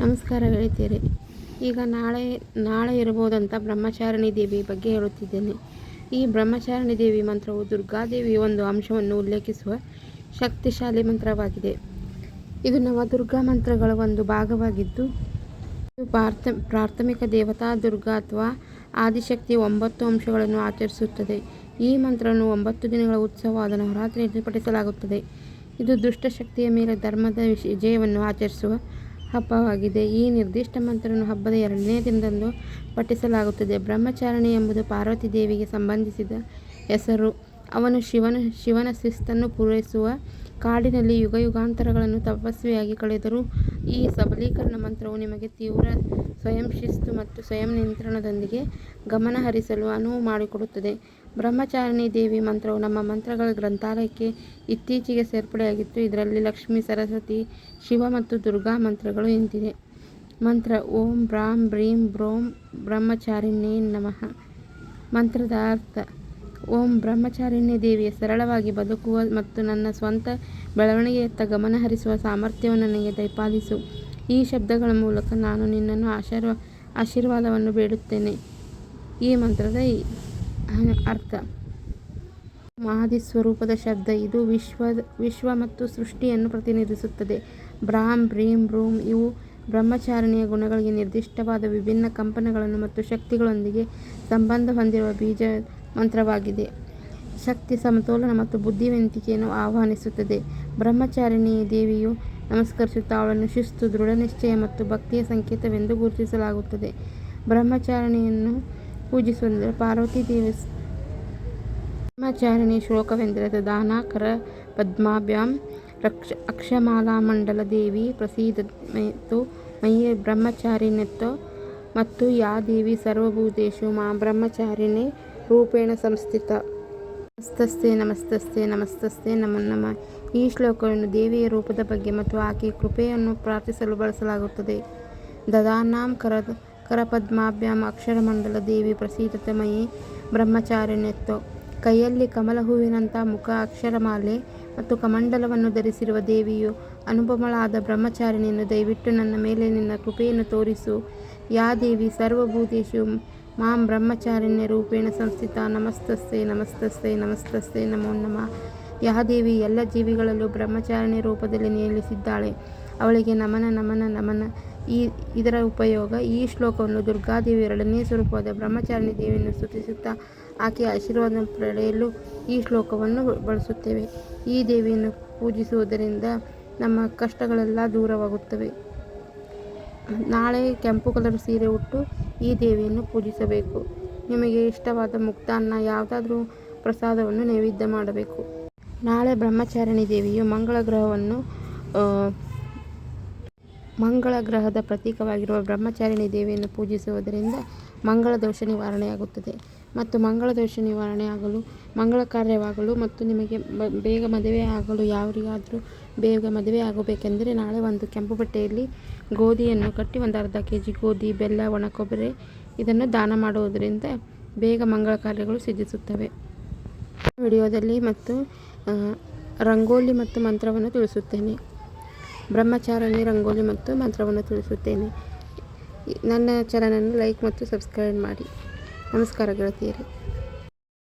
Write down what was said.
ನಮಸ್ಕಾರ ಗೆಳತಿಯರೇ. ಈಗ ನಾಳೆ ನಾಳೆ ಇರಬಹುದಂತ ಬ್ರಹ್ಮಚಾರಿಣಿ ದೇವಿ ಬಗ್ಗೆ ಹೇಳುತ್ತಿದ್ದೇನೆ. ಈ ಬ್ರಹ್ಮಚಾರಿಣಿ ದೇವಿ ಮಂತ್ರವು ದುರ್ಗಾದೇವಿಯ ಒಂದು ಅಂಶವನ್ನು ಉಲ್ಲೇಖಿಸುವ ಶಕ್ತಿಶಾಲಿ ಮಂತ್ರವಾಗಿದೆ. ಇದು ನವದುರ್ಗಾ ಮಂತ್ರಗಳ ಒಂದು ಭಾಗವಾಗಿದ್ದು ಪ್ರಾರ್ಥ ಪ್ರಾಥಮಿಕ ದೇವತಾ ದುರ್ಗಾ ಅಥವಾ ಆದಿಶಕ್ತಿ ಒಂಬತ್ತು ಅಂಶಗಳನ್ನು ಆಚರಿಸುತ್ತದೆ. ಈ ಮಂತ್ರವನ್ನು ಒಂಬತ್ತು ದಿನಗಳ ಉತ್ಸವವಾದ ನವರಾತ್ರಿಯಲ್ಲಿ ಪಠಿಸಲಾಗುತ್ತದೆ. ಇದು ದುಷ್ಟಶಕ್ತಿಯ ಮೇಲೆ ಧರ್ಮದ ವಿಜಯವನ್ನು ಆಚರಿಸುವ ಹಬ್ಬವಾಗಿದೆ. ಈ ನಿರ್ದಿಷ್ಟ ಮಂತ್ರವನ್ನು ಹಬ್ಬದ ಎರಡನೇ ದಿನದಂದು ಪಠಿಸಲಾಗುತ್ತದೆ. ಬ್ರಹ್ಮಚಾರಣಿ ಎಂಬುದು ಪಾರ್ವತಿ ದೇವಿಗೆ ಸಂಬಂಧಿಸಿದ ಹೆಸರು. ಅವನು ಶಿವನ ಶಿವನ ಶಿಸ್ತನ್ನು ಪೂರೈಸುವ ಕಾಡಿನಲ್ಲಿ ಯುಗಯುಗಾಂತರಗಳನ್ನು ತಪಸ್ವಿಯಾಗಿ ಕಳೆದರೂ ಈ ಸಬಲೀಕರಣ ಮಂತ್ರವು ನಿಮಗೆ ತೀವ್ರ ಸ್ವಯಂ ಶಿಸ್ತು ಮತ್ತು ಸ್ವಯಂ ನಿಯಂತ್ರಣದೊಂದಿಗೆ ಗಮನ ಹರಿಸಲು ಅನುವು ಮಾಡಿಕೊಡುತ್ತದೆ. ಬ್ರಹ್ಮಚಾರಿಣಿ ದೇವಿ ಮಂತ್ರವು ನಮ್ಮ ಮಂತ್ರಗಳ ಗ್ರಂಥಾಲಯಕ್ಕೆ ಇತ್ತೀಚೆಗೆ ಸೇರ್ಪಡೆಯಾಗಿತ್ತು. ಇದರಲ್ಲಿ ಲಕ್ಷ್ಮೀ, ಸರಸ್ವತಿ, ಶಿವ ಮತ್ತು ದುರ್ಗಾ ಮಂತ್ರಗಳು ಇಂತಿದೆ. ಮಂತ್ರ ಓಂ ಬ್ರಾಂ ಬ್ರೀಂ ಬ್ರೋಂ ಬ್ರಹ್ಮಚಾರಿಣ್ಯೇ ನಮಃ. ಮಂತ್ರದ ಅರ್ಥ, ಓಂ ಬ್ರಹ್ಮಚಾರಿಣ್ಯ ದೇವಿಯ ಸರಳವಾಗಿ ಬದುಕುವ ಮತ್ತು ನನ್ನ ಸ್ವಂತ ಬೆಳವಣಿಗೆಯತ್ತ ಗಮನ ಹರಿಸುವ ಸಾಮರ್ಥ್ಯವನ್ನು ನನಗೆ ದಯಪಾಲಿಸು. ಈ ಶಬ್ದಗಳ ಮೂಲಕ ನಾನು ನಿನ್ನನ್ನು ಆಶೀರ್ವ, ಆಶೀರ್ವಾದವನ್ನು ಬೇಡುತ್ತೇನೆ. ಈ ಮಂತ್ರದ ಅರ್ಥ. ಮಾದಿ ಸ್ವರೂಪದ ಶಬ್ದ ಇದು ವಿಶ್ವ ವಿಶ್ವ ಮತ್ತು ಸೃಷ್ಟಿಯನ್ನು ಪ್ರತಿನಿಧಿಸುತ್ತದೆ. ಬ್ರಾಹ್ಮ್ ಬ್ರೀಮ್ ಬ್ರೂಮ್ ಇವು ಬ್ರಹ್ಮಚಾರಣಿಯ ಗುಣಗಳಿಗೆ ನಿರ್ದಿಷ್ಟವಾದ ವಿಭಿನ್ನ ಕಂಪನಗಳನ್ನು ಮತ್ತು ಶಕ್ತಿಗಳೊಂದಿಗೆ ಸಂಬಂಧ ಹೊಂದಿರುವ ಬೀಜ ಮಂತ್ರವಾಗಿದೆ. ಶಕ್ತಿ, ಸಮತೋಲನ ಮತ್ತು ಬುದ್ಧಿವಂತಿಕೆಯನ್ನು ಆಹ್ವಾನಿಸುತ್ತದೆ. ಬ್ರಹ್ಮಚಾರಿಣಿ ದೇವಿಯು ನಮಸ್ಕರಿಸುತ್ತಾ ಅವಳನ್ನು ಶಿಸ್ತು, ದೃಢನಿಶ್ಚಯ ಮತ್ತು ಭಕ್ತಿಯ ಸಂಕೇತವೆಂದು ಗುರುತಿಸಲಾಗುತ್ತದೆ. ಬ್ರಹ್ಮಚಾರಿಣಿಯನ್ನು ಪೂಜಿಸುವಂದರೆ ಪಾರ್ವತಿ ದೇವಿ ಬ್ರಹ್ಮಚಾರಿಣಿ ಶ್ಲೋಕವೆಂದರೆ ದಾನಾಕರ ಪದ್ಮಾಭ್ಯಾಂ ರಕ್ಷ ಅಕ್ಷಮಾಲಾಮಂಡಲ ದೇವಿ ಪ್ರಸೀದತು ಮಯ್ಯ ಬ್ರಹ್ಮಚಾರಿಣ್ಯತ್ವ ಮತ್ತು ಯಾ ದೇವಿ ಸರ್ವಭೂತೇಶು ಮಾ ಬ್ರಹ್ಮಚಾರಿಣಿ ರೂಪೇಣ ಸಂಸ್ಥಿತ. ನಮಸ್ತಸ್ತೆ ನಮಸ್ತಸ್ತೆ ನಮಸ್ತಸ್ತೆ, ನಮ ನಮ. ಈ ಶ್ಲೋಕವನ್ನು ದೇವಿಯ ರೂಪದ ಬಗ್ಗೆ ಮತ್ತು ಆಕೆಯ ಕೃಪೆಯನ್ನು ಪ್ರಾರ್ಥಿಸಲು ಬಳಸಲಾಗುತ್ತದೆ. ದದಾನಾಂ ಕರ ಕರಪದ್ಮಾಭ್ಯಾಂ ಅಕ್ಷರಮಂಡಲ ದೇವಿ ಪ್ರಸೀತತಮಯಿ ಮಯಿ ಬ್ರಹ್ಮಚಾರಿಣ್ಯತ್ವ ಕೈಯಲ್ಲಿ ಕಮಲ ಹೂವಿನಂಥ ಮುಖ ಅಕ್ಷರಮಾಲೆ ಮತ್ತು ಕಮಂಡಲವನ್ನು ಧರಿಸಿರುವ ದೇವಿಯು ಅನುಪಮಳಾದ ಬ್ರಹ್ಮಚಾರಿಣಿಯನ್ನು ದಯವಿಟ್ಟು ನನ್ನ ಮೇಲೆ ನಿನ್ನ ಕೃಪೆಯನ್ನು ತೋರಿಸು. ಯಾ ದೇವಿ ಸರ್ವಭೂತೇಶು, ಮಾಂ ಬ್ರಹ್ಮಚಾರಿಣ್ಯ ರೂಪೇಣ ಸಂಸ್ಥಿತ ನಮಸ್ತಸ್ತೆ ನಮಸ್ತಸ್ತೆ ನಮಸ್ತಸ್ತೆ ನಮೋ ನಮ. ಯಾ ದೇವಿ ಎಲ್ಲ ಜೀವಿಗಳಲ್ಲೂ ಬ್ರಹ್ಮಚಾರಿಣಿ ರೂಪದಲ್ಲಿ ನೆಲೆಸಿದ್ದಾಳೆ ಅವಳಿಗೆ ನಮನ ನಮನ ನಮನ. ಈ ಇದರ ಉಪಯೋಗ ಈ ಶ್ಲೋಕವನ್ನು ದುರ್ಗಾದೇವಿ ಎರಡನೇ ಸ್ವರೂಪವಾದ ಬ್ರಹ್ಮಚಾರಿಣಿ ದೇವಿಯನ್ನು ಸ್ತುತಿಸುತ್ತಾ ಆಕೆಯ ಆಶೀರ್ವಾದ ಪಡೆಯಲು ಈ ಶ್ಲೋಕವನ್ನು ಬಳಸುತ್ತೇವೆ. ಈ ದೇವಿಯನ್ನು ಪೂಜಿಸುವುದರಿಂದ ನಮ್ಮ ಕಷ್ಟಗಳೆಲ್ಲ ದೂರವಾಗುತ್ತವೆ. ನಾಳೆ ಕೆಂಪು ಕಲರ್ ಸೀರೆ ಉಟ್ಟು ಈ ದೇವಿಯನ್ನು ಪೂಜಿಸಬೇಕು. ನಿಮಗೆ ಇಷ್ಟವಾದ ಮುಕ್ತಾನ್ನ ಯಾವುದಾದ್ರೂ ಪ್ರಸಾದವನ್ನು ನೈವೇದ್ಯ ಮಾಡಬೇಕು. ನಾಳೆ ಬ್ರಹ್ಮಚಾರಿಣಿ ದೇವಿಯು ಮಂಗಳ ಗ್ರಹವನ್ನು ಮಂಗಳ ಗ್ರಹದ ಪ್ರತೀಕವಾಗಿರುವ ಬ್ರಹ್ಮಚಾರಿಣಿ ದೇವಿಯನ್ನು ಪೂಜಿಸುವುದರಿಂದ ಮಂಗಳ ದೋಷ ನಿವಾರಣೆಯಾಗುತ್ತದೆ. ಮತ್ತು ಮಂಗಳ ದೋಷ ನಿವಾರಣೆ ಆಗಲು ಮಂಗಳ ಕಾರ್ಯವಾಗಲು ಮತ್ತು ನಿಮಗೆ ಬೇಗ ಮದುವೆ ಆಗಲು ಯಾರಿಗಾದರೂ ಬೇಗ ಮದುವೆ ಆಗಬೇಕೆಂದರೆ ನಾಳೆ ಒಂದು ಕೆಂಪು ಬಟ್ಟೆಯಲ್ಲಿ ಗೋಧಿಯನ್ನು ಕಟ್ಟಿ ಒಂದು ಅರ್ಧ ಕೆ ಜಿ ಗೋಧಿ, ಬೆಲ್ಲ, ಒಣ ಕೊಬ್ಬರಿ ಇದನ್ನು ದಾನ ಮಾಡುವುದರಿಂದ ಬೇಗ ಮಂಗಳ ಕಾರ್ಯಗಳು ಸಿದ್ಧಿಸುತ್ತವೆ. ವಿಡಿಯೋದಲ್ಲಿ ಮತ್ತು ರಂಗೋಲಿ ಮತ್ತು ಮಂತ್ರವನ್ನು ತಿಳಿಸುತ್ತೇನೆ. ಬ್ರಹ್ಮಚಾರಿಣಿ ರಂಗೋಲಿ ಮತ್ತು ಮಂತ್ರವನ್ನು ತಿಳಿಸುತ್ತೇನೆ. ನನ್ನ ಚಾನಲನ್ನು ಲೈಕ್ ಮತ್ತು ಸಬ್ಸ್ಕ್ರೈಬ್ ಮಾಡಿ. ನಮಸ್ಕಾರ ಗೆಳತಿಯರೇ.